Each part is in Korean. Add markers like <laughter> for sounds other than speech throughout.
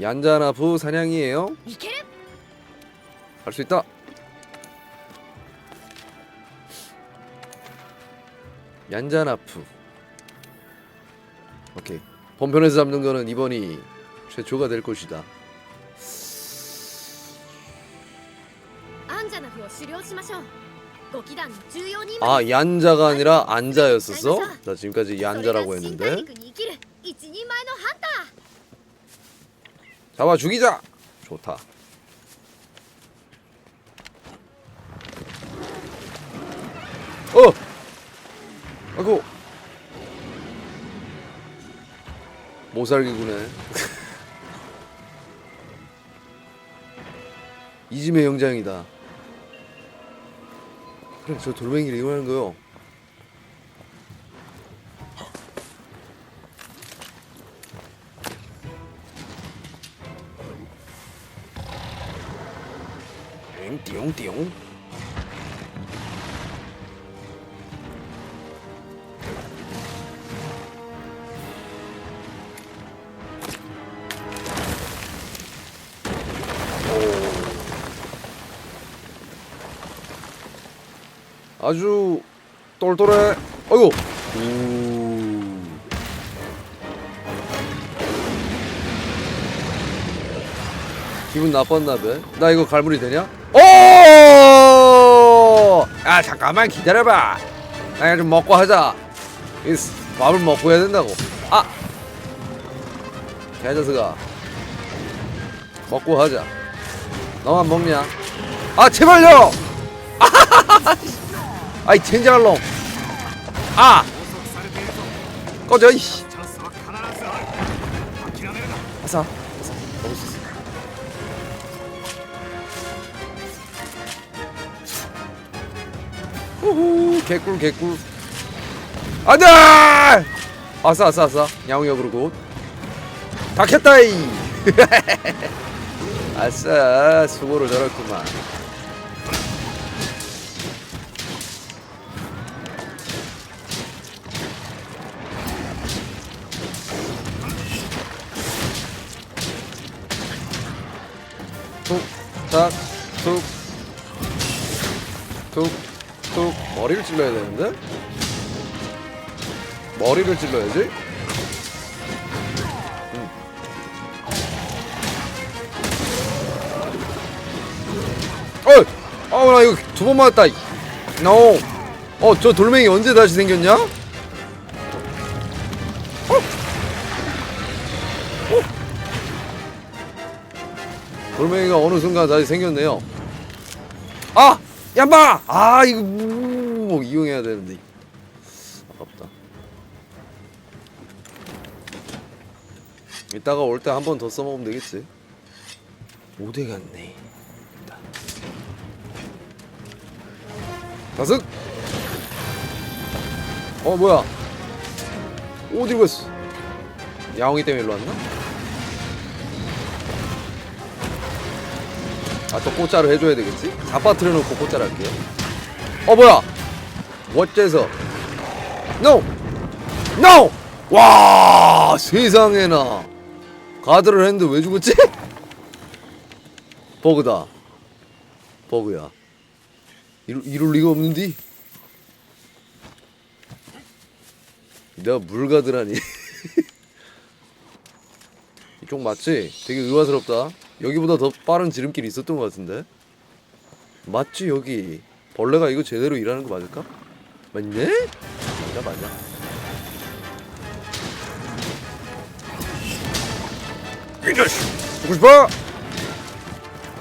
얀자나 부 사냥이에요. 할 수 있다. 얀자나프. 오케이. 본편에서 잡는 거는 이번이 최초가 될 것이다. 아, 얀자가 아니라 안자였었어? 나 지금까지 얀자라고 했는데. 잡아 죽이자. 좋다. 어! 아이고. 모살기구네. <laughs> 이지메 영장이다. 그래 저 돌멩이를 이용하는 거요 띵띵띵 아주 똘똘해. 어이구 우 기분 나빴나 봐 나 이거 갈무리 되냐? 오! 아 잠깐만 기다려봐 나 이거 좀 먹고 하자 이 스- 밥을 먹고 해야 된다고 아! 개자스가 먹고 하자 너만 먹냐? 아 제발요! <laughs> 아이 젠장할 놈! 아! 꺼져 이씨 후후 개꿀 개꿀. 안돼 아싸 아싸 아싸. 야옹역으로 굿. 박혔다이. <laughs> 아싸 수고를 잘했구만 머리를 찔러야 되는데 머리를 찔러야지 음. 어이 어나 이거 두 번 맞았다 노 어저 돌멩이 언제 다시 생겼냐 어? 돌멩이가 어느 순간 다시 생겼네요. 아! 얌마! 아, 이거, 뭐, 이용해야 되는데. 아깝다. 이따가 올 때 한 번 더 써먹으면 되겠지. 5대 갔네. 다섯! 어, 뭐야. 어디로 갔어? 야옹이 때문에 일로 왔나? 아또 꽃자루 해줘야 되겠지? 잡아트려 놓고 꽃자루 할게요 어 뭐야 어째서 NO! NO! 와 세상에나 가드를 했는데 왜 죽었지? <laughs> 버그다 버그야 이럴, 이럴 리가 없는디 내가 물가드라니 <laughs> 이쪽 맞지? 되게 의아스럽다. 여기보다 더 빠른 지름길이 있었던 것 같은데. 맞지 여기. 벌레가 이거 제대로 일하는 거 맞을까? 맞네? 맞아 맞아. 이 자식! 죽고 싶어?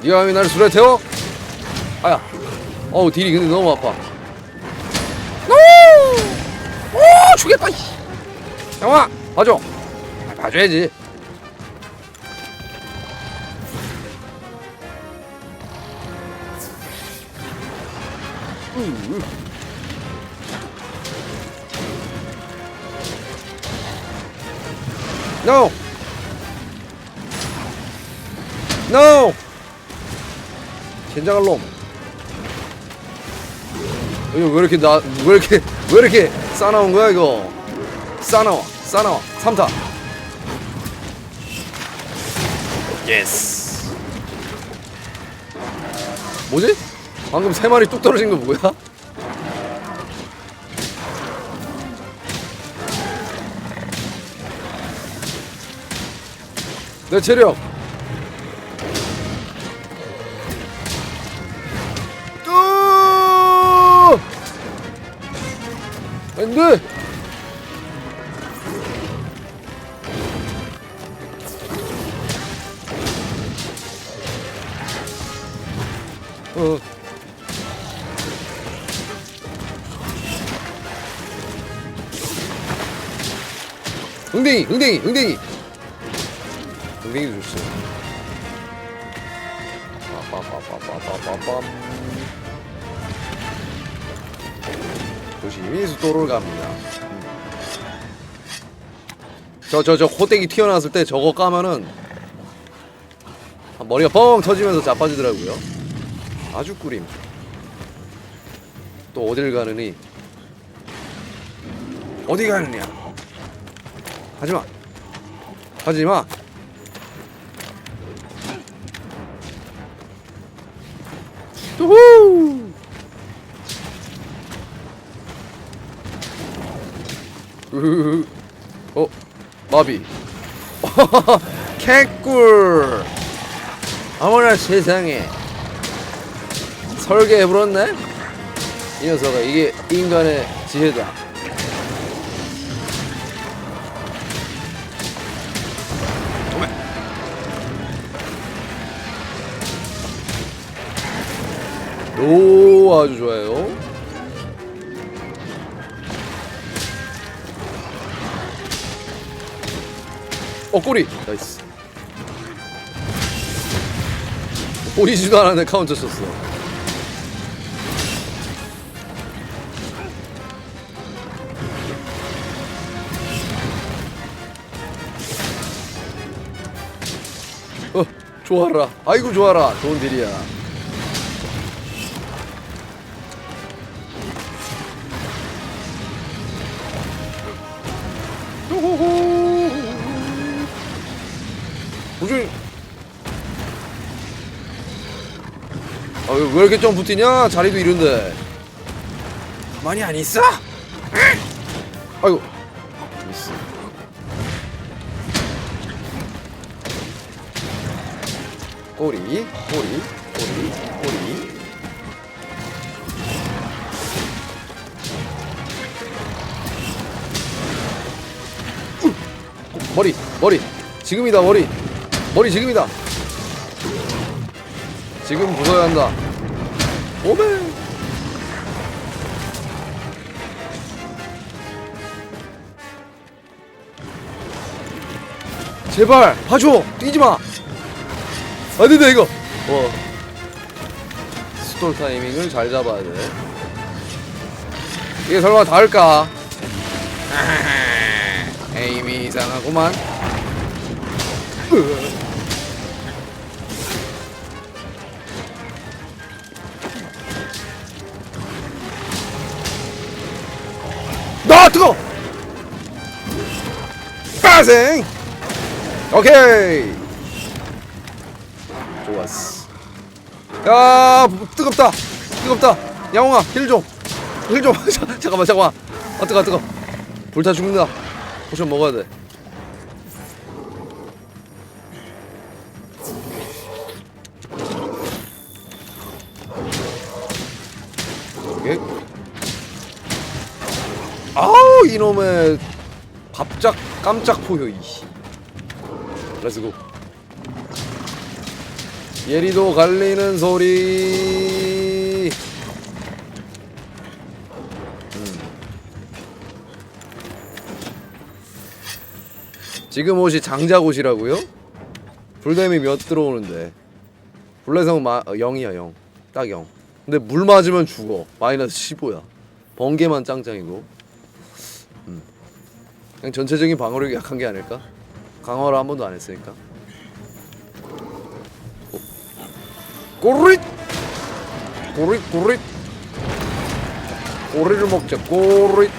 네가 감히 나를 술에 태워? 아야. 어우 딜이 근데 너무 아파. 오! 오 죽겠다. 씨. 형아 봐줘. 아, 봐줘야지. No! No! 젠장할 놈. 이거 왜 이렇게 나, 왜 이렇게, 왜 이렇게 싸나온 거야, 이거? 싸나와, 싸나와. 3타. 예스. 뭐지? 방금 세 마리 뚝 떨어진 거 뭐야? 내 체력. 또! 안 돼! 어. 응댕이, 응댕이, 응댕이. 응댕이도 좋지. 빠빠빠빠빠빠빰. 조심히 수도를 갑니다. 저 저저 호땡이 튀어나왔을 때 저거 까면은 머리가 뻥 터지면서 자빠지더라고요. 아주 꿀임. 또 어딜 가느니? 어디 가느냐? 하지마. 하지마. 우후. 어, 마비. <laughs> 개꿀. 어머나 세상에. 설계해버렸네? 이 녀석아, 이게 인간의 지혜다. 오, 아주 좋아요. 어, 꼬리! 나이스. 보이지도 않았는데 카운터 쳤어. 어, 좋아라. 아이고, 좋아라. 좋은 딜이야. 왜, 왜 이렇게 좀 붙이냐? 자리도 이런데. 가만히 안 있어? 아이고. 미스. 꼬리, 꼬리, 꼬리, 꼬리. 우! 머리, 머리. 지금이다, 머리. 머리 지금이다. 지금 부숴야 한다. 오메. 제발 봐줘 뛰지 마. 안 된다 이거. 어. 스톨 타이밍을 잘 잡아야 돼. 이게 설마 닿을까? <laughs> 에임이 이상하구만. 으. 나 빠생. 오케이. 좋았어. 야 뜨겁다. 뜨겁다. 양홍아 힐 좀. 힐 좀. <laughs> 잠깐만 잠깐만. 아 뜨거 뜨거. 불타 죽는다. 포션 먹어야 돼. 아우 이놈의 밥작 깜짝 포효 이씨. 렛츠고 예리도 갈리는 소리. 음. 지금 옷이 장작 옷이라고요? 불댐이 몇 들어오는데. 불내성 마, 어, 0이야 0 딱 0 근데 물 맞으면 죽어. 마이너스 15야. 번개만 짱짱이고 그냥 전체적인 방어력이 약한 게 아닐까? 강화를 한 번도 안 했으니까. 꼬르릿! 꼬르릿 꼬르릿! 꼬리를 먹자 꼬르릿!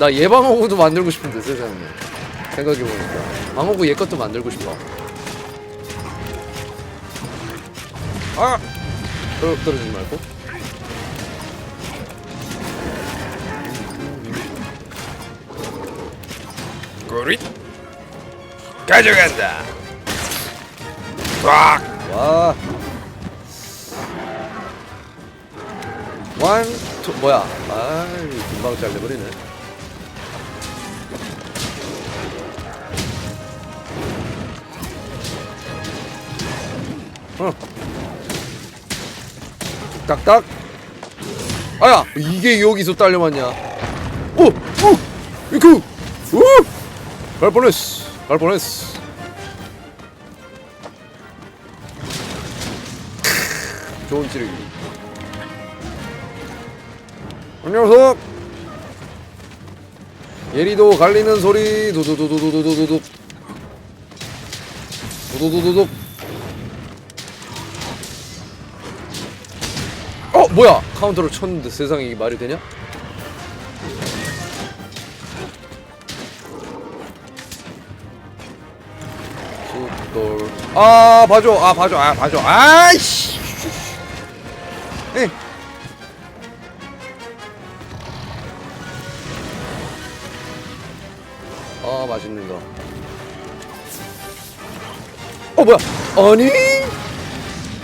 나 예방어구도 만들고 싶은데 세상에 생각해보니까 방어구 얘 것도 만들고 싶어 아! 떨어지지 말고 꼬리 가져간다. 꽉. 와. 원, 투, 뭐야. 아이, 금방 잘려버리네. 어. 딱딱. 아야, 이게 여기서 딸려맞냐. 오! 오! 이크! 오! 갈 뻔했어. 갈 뻔했어. 좋은 찌르기. 녀석. 예리도 갈리는 소리 두두두두두두두둑 두두두두둑 어 뭐야 카운터를 쳤는데 세상에 이게 말이 되냐? 아 봐줘 아 봐줘 아 봐줘 아이씨 에아 맛있는 거. 어 뭐야? 아니?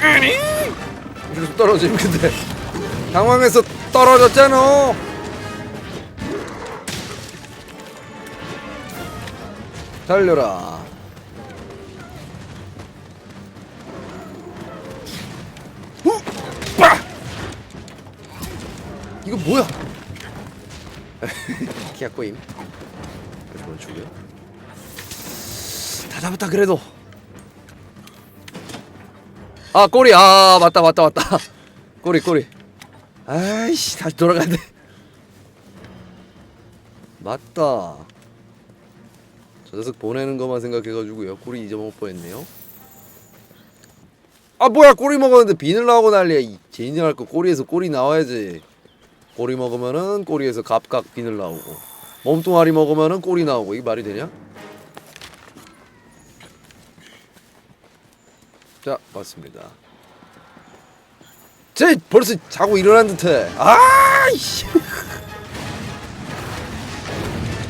아니? 이렇게 떨어지면 근데 당황해서 떨어졌잖아. 달려라. 뭐야? <laughs> 키야 꼬임. 그런 죽여. 다 잡았다 그래도. 아 꼬리 아 맞다 맞다 맞다. <laughs> 꼬리 꼬리. 아이씨 다시 돌아가야 돼. 맞다. 저 녀석 보내는 것만 생각해가지고요. 꼬리 잊어먹을 뻔했네요. 아 뭐야 꼬리 먹었는데 비늘 나오고 난리야. 이 젠장할 거 꼬리에서 꼬리 나와야지. 꼬리 먹으면은 꼬리에서 각각 비늘 나오고. 몸뚱아리 먹으면은 꼬리 나오고 이게 말이 되냐? 자 맞습니다. 쟤 벌써 자고 일어난 듯해. 아이씨. <laughs>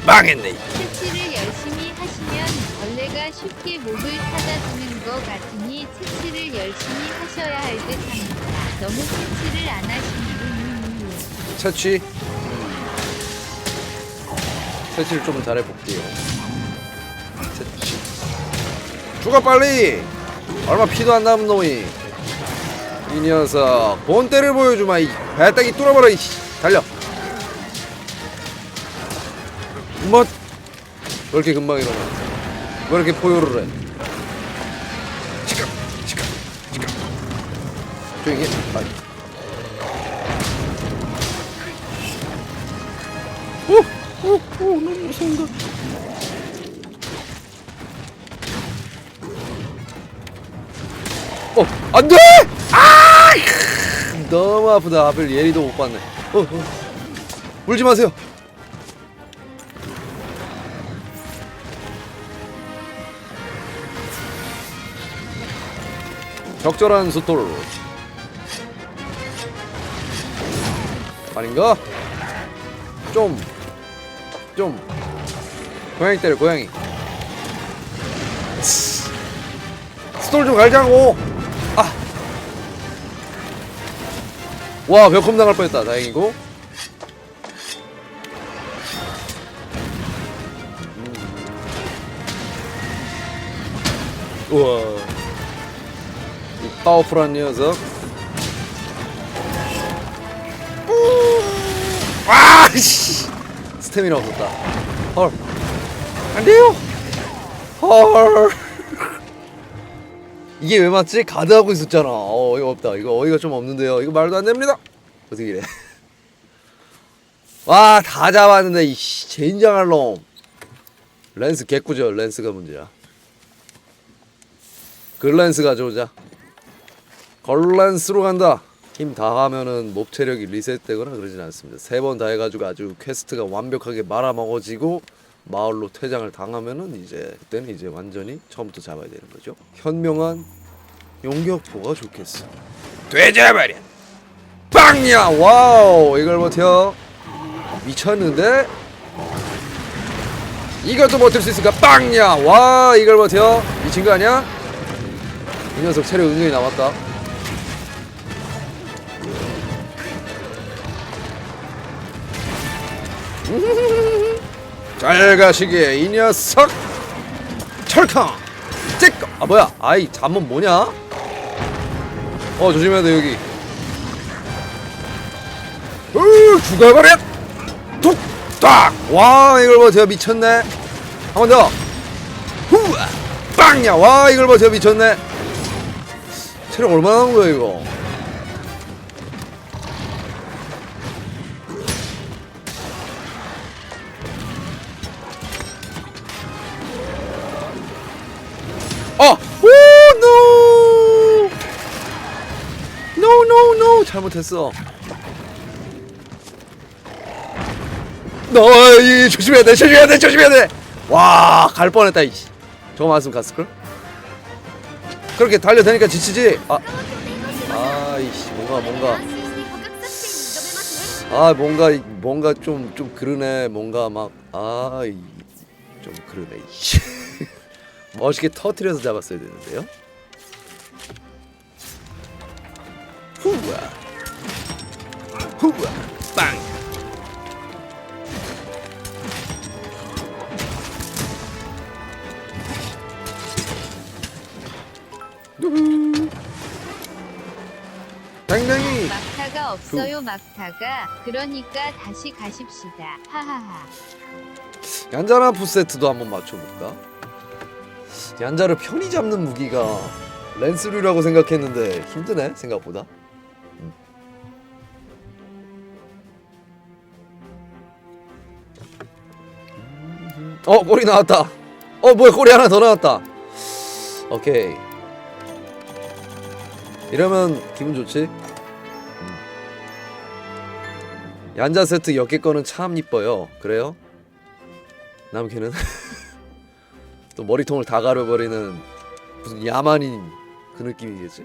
망했네. 채취를 열심히 하시면 벌레가 쉽게 목을 찾아주는 것 같으니 채취를 열심히 하셔야 할 듯합니다. 너무 채취를 안 하시면 채취. 채취를 좀 잘해볼게요. 채취. 죽어 빨리. 얼마 피도 안 남은 놈이. 이 녀석 본때를 보여주마 이 배딱이 뚫어버려 이 달려. 뭐? 왜 이렇게 금방 일어나? 왜 이렇게 포효를 해? 지금 지금 지금 조용히 해. 오! 오! 오! 너무 무서운다. 어! 안 돼! 아! 너무 아프다. 하필 예리도 못 봤네. 어, 어. 울지 마세요. 적절한 스토르. 아닌가? 좀, 좀. 고양이 때려, 고양이. 스토르 좀 갈자고! 아! 와, 몇컴 당할 뻔했다. 다행이고. 음. 우와. 이 파워풀한 녀석. 아, 씨. 스태미나 없었다. 헐. 안 돼요. 헐. <laughs> 이게 왜 맞지? 가드하고 있었잖아. 어, 어이가 없다. 이거 어이가 좀 없는데요. 이거 말도 안 됩니다. 어떻게 이래? <laughs> 와, 다 잡았는데 이 씨, 젠장할 놈. 렌스 개꾸죠. 렌스가 문제야. 글렌스 가져오자. 걸렌스로 간다. 힘 다 하면은 몹 체력이 리셋되거나 그러진 않습니다. 세 번 다 해가지고 아주 퀘스트가 완벽하게 말아먹어지고 마을로 퇴장을 당하면은 이제 그때는 이제 완전히 처음부터 잡아야 되는 거죠. 현명한 용격포가 좋겠어. 돼지버려! 빵야! 와우! 이걸 버텨. 미쳤는데? 이것도 버틸 수 있을까 빵야! 와! 이걸 버텨. 미친 거 아니야? 이 녀석 체력 은근히 남았다 잘 가시게 이 녀석. 철컹. 찌꺼 아 뭐야? 아이 잠은 뭐냐? 어 조심해야 돼 여기. 으 죽어버려! 툭딱와 이걸 버텨 미쳤네. 한 번 더. 후아 빵야 와 이걸 버텨 미쳤네. 체력 얼마나 남은 거야 이거 어! 오! 노! 노, 노, 노! 잘못했어. 너이 조심해야 돼, 조심해야 돼, 조심해야 돼! 와, 갈 뻔했다, 이씨. 저거 맞으면 갔을걸? 그렇게 달려다니까 지치지? 아. 아이씨, 뭔가, 뭔가. 아, 뭔가, 뭔가 좀, 좀 그러네. 뭔가 막, 아, 좀 그러네, 이씨. 멋있게 터트려서 잡았어야 되는데요? 후아 후아 빵. 당당히. 막타가 없어요 막타가. 그러니까 다시 가십시다. 하하하. 얀자나 푸세트도 한번 맞춰볼까? 얀자를 편히 잡는 무기가 랜스류라고 생각했는데 힘드네 생각보다. 음. 어 꼬리 나왔다. 어 뭐야 꼬리 하나 더 나왔다. 오케이. 이러면 기분 좋지? 음. 얀자 세트 역계 거는 참 이뻐요. 그래요? 남캐는 <laughs> 또 머리통을 다 가려버리는 무슨 야만인 그 느낌이겠지?